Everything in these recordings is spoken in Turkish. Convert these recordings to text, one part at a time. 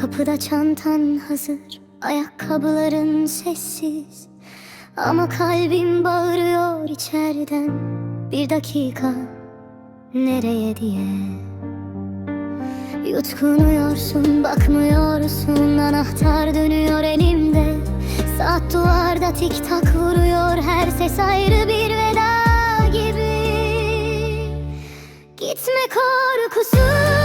Kapıda çantan hazır Ayakkabıların sessiz. Ama kalbim bağırıyor içeriden Bir dakika Nereye diye. Yutkunuyorsun bakmıyorsun Anahtar dönüyor elimde. Saat duvarda tik tak vuruyor Her ses ayrı bir veda gibi. Gitme korkusu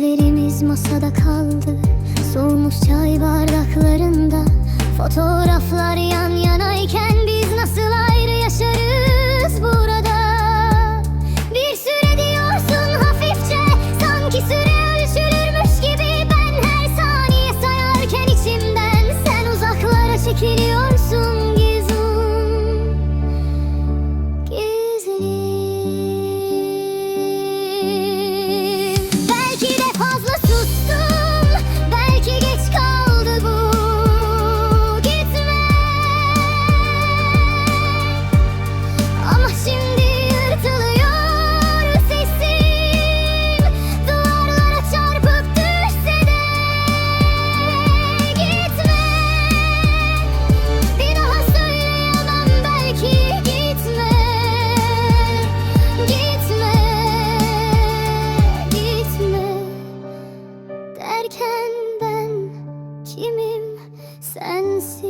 Sözlerimiz masada kaldı. Soğumuş çay bardaklarında Fotoğraflar yan sensiz